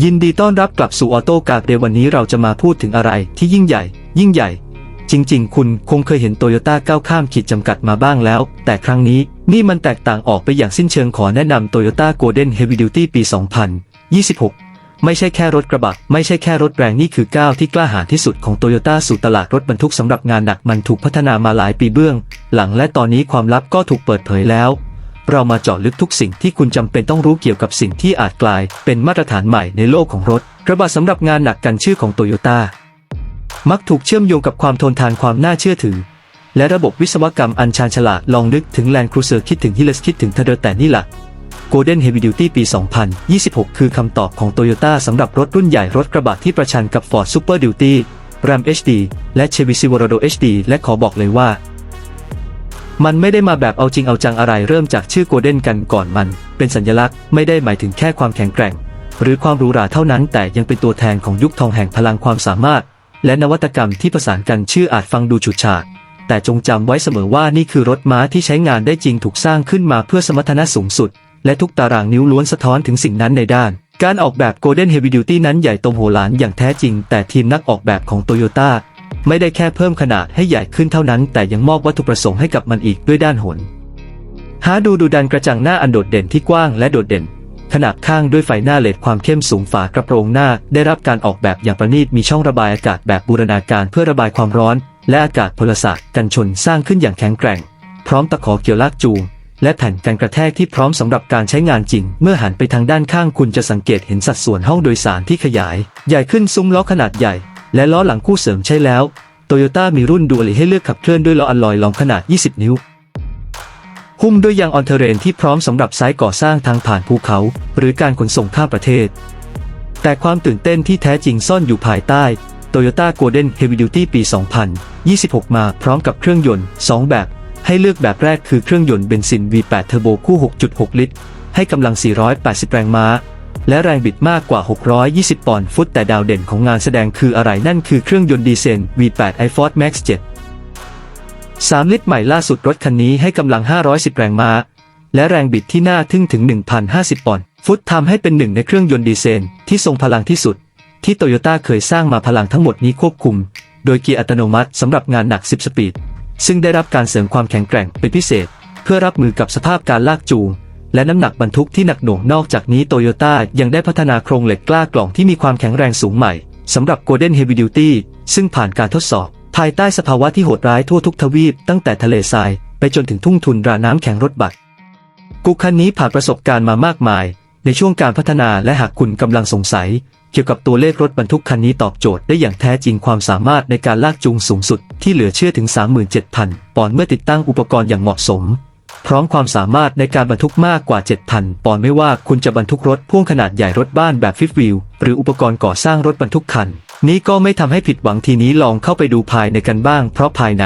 ยินดีต้อนรับกลับสู่ออโต้การ์ดเดวันนี้เราจะมาพูดถึงอะไรที่ยิ่งใหญ่ ยิ่งใหญ่ จริง ๆ คุณคงเคยเห็นโตโยต้าก้าวข้ามขีดจำกัดมาบ้างแล้ว แต่ครั้งนี้นี่มันแตกต่างออกไปอย่างสิ้นเชิงขอแนะนำ Toyota Golden Heavy Duty ปี 2026 ไม่ใช่แค่รถกระบะ ไม่ใช่แค่รถแรงนี่คือก้าวที่กล้าหาญที่สุดของโตโยต้าสู่ตลาดรถบรรทุกสำหรับงานหนักมันถูกพัฒนามาหลายปีเบื้อง หลังและตอนนี้ความลับก็ถูกเปิดเผยแล้ว เรามาเจาะลึกทุกสิ่งที่คุณจำเป็นต้องรู้เกี่ยวกับสิ่งที่อาจกลาย เป็นมาตรฐานใหม่ในโลกของรถกระบะสำหรับงานหนักกันชื่อของโตโยต้ามักถูกเชื่อมโยงกับความทนทานความน่าเชื่อถือ และระบบวิศวกรรมอันชาญฉลาดลองนึกถึงแลนด์ครูเซอร์คิดถึงฮิลเลสคิดถึงเทเดอร์แต่นี่แหละ Golden Heavy Duty ปี 2026 คือคำตอบของ Toyota สำหรับรถรุ่นใหญ่รถกระบะที่ประชันกับ Ford Super Duty Ram HD และ Chevy Silverado HD และขอบอกเลยว่า มันไม่ได้มาแบบเอาจริงเอาจังอะไรเริ่มจากชื่อ Golden กันก่อนมัน เป็นสัญลักษณ์ไม่ได้หมายถึงแค่ความแข็งแกร่ง หรือความหรูหราเท่านั้น แต่ยังเป็นตัวแทนของยุคทองแห่งพลังความสามารถ และนวัตกรรมที่ประสานกันชื่ออาจฟังดูฉูดฉาดแต่จงจำไว้เสมอว่านี่คือรถม้าที่ใช้งานได้จริงถูกสร้างขึ้นมาเพื่อสมรรถนะสูงสุด และทุกตารางนิ้วล้วนสะท้อนถึงสิ่งนั้นในด้าน การออกแบบ Golden Heavy Duty นั้นใหญ่โตมโหฬารอย่างแท้จริง แต่ทีมนักออกแบบของโตโยต้า ไม่ได้แค่เพิ่มขนาดให้ใหญ่ขึ้นเท่านั้น แต่ยังมอบวัตถุประสงค์ให้กับมันอีกด้วยด้านหนหาดูดูดันกระจังหน้าอันโดดเด่นที่กว้างและโดดเด่น ขนาบข้างด้วยไฟหน้าเลดความเข้มสูงฝากระโปรงหน้า ได้รับการออกแบบอย่างประณีตมีช่องระบายอากาศแบบบูรณาการเพื่อระบายความร้อน และอากาศพลศาสตร์กันชนสร้างขึ้นอย่างแข็งแกร่ง พร้อมตะขอเกี่ยวลากจูงและแผ่นกันกระแทกที่พร้อมสำหรับการใช้งานจริง เมื่อหันไปทางด้านข้างคุณจะสังเกตเห็นสัดส่วนห้องโดยสารที่ขยาย ใหญ่ขึ้นซุ้มล้อขนาดใหญ่ และล้อหลังคู่เสริมใช่แล้วโตโยต้ามีรุ่นดูอลีให้เลือกขับเคลื่อนด้วยล้ออัลลอยลองขนาด 20 นิ้ว หุ้มด้วยยางออนเทเรนที่พร้อมสำหรับไซต์ก่อสร้างทางผ่านภูเขา หรือการขนส่งข้ามประเทศ แต่ความตื่นเต้นที่แท้จริงซ่อนอยู่ภายใต้ Toyota Golden Heavy Duty ปี 2026 มาพร้อมกับเครื่องยนต์ 2 แบบ ให้เลือกแบบแรกคือเครื่องยนต์เบนซิน V8 เทอร์โบคู่ 6.6 ลิตร ให้กำลัง 480 แรงม้า และแรงบิดมากกว่า 620 ปอนด์ฟุต แต่ดาวเด่นของงานแสดงคืออะไรนั่นคือเครื่องยนต์ดีเซล V8 iForce Max 7 3 ลิตรใหม่ล่าสุดรถคันนี้ให้กำลัง 510 แรงม้า และแรงบิดที่น่าทึ่งถึง 1,050 ปอนด์ฟุตทำให้เป็นหนึ่งในเครื่องยนต์ดีเซลที่ทรงพลังที่สุด ที่โตโยต้าเคยสร้างมาพลังทั้งหมดนี้ควบคุม โดยเกียร์อัตโนมัติสำหรับงานหนัก 10 สปีดซึ่งได้รับการเสริมความแข็งแกร่งเป็นพิเศษ เพื่อรับมือกับสภาพการลากจูง และน้ำหนักบรรทุกที่หนักหน่วงนอกจากนี้โตโยต้ายังได้พัฒนาโครงเหล็กกล้ากล่องที่มีความแข็งแรงสูงใหม่สำหรับ Golden Heavy Duty ซึ่งผ่านการทดสอบ ภายใต้สภาวะที่โหดร้ายทั่วทุกทวีปตั้งแต่ทะเลทราย ไปจนถึงทุ่งทุนราน้ำแข็งรถบัสกูคันนี้ผ่านประสบการณ์มามากมาย ในช่วงการพัฒนาและหากคุณกำลังสงสัย เกี่ยวกับตัวเลขรถบรรทุกคันนี้ตอบโจทย์ได้อย่างแท้จริงความสามารถในการลากจูงสูงสุดที่เหลือเชื่อถึง 37,000 ปอนด์เมื่อติดตั้งอุปกรณ์อย่างเหมาะสม พร้อมความสามารถในการบรรทุกมากกว่า 7,000 ปอนด์ไม่ว่าคุณจะบรรทุกรถพ่วงขนาดใหญ่รถบ้านแบบฟิฟวิวหรืออุปกรณ์ก่อสร้างรถบรรทุกคัน นี้ก็ไม่ทำให้ผิดหวังทีนี้ลองเข้าไปดูภายในกันบ้างเพราะภายใน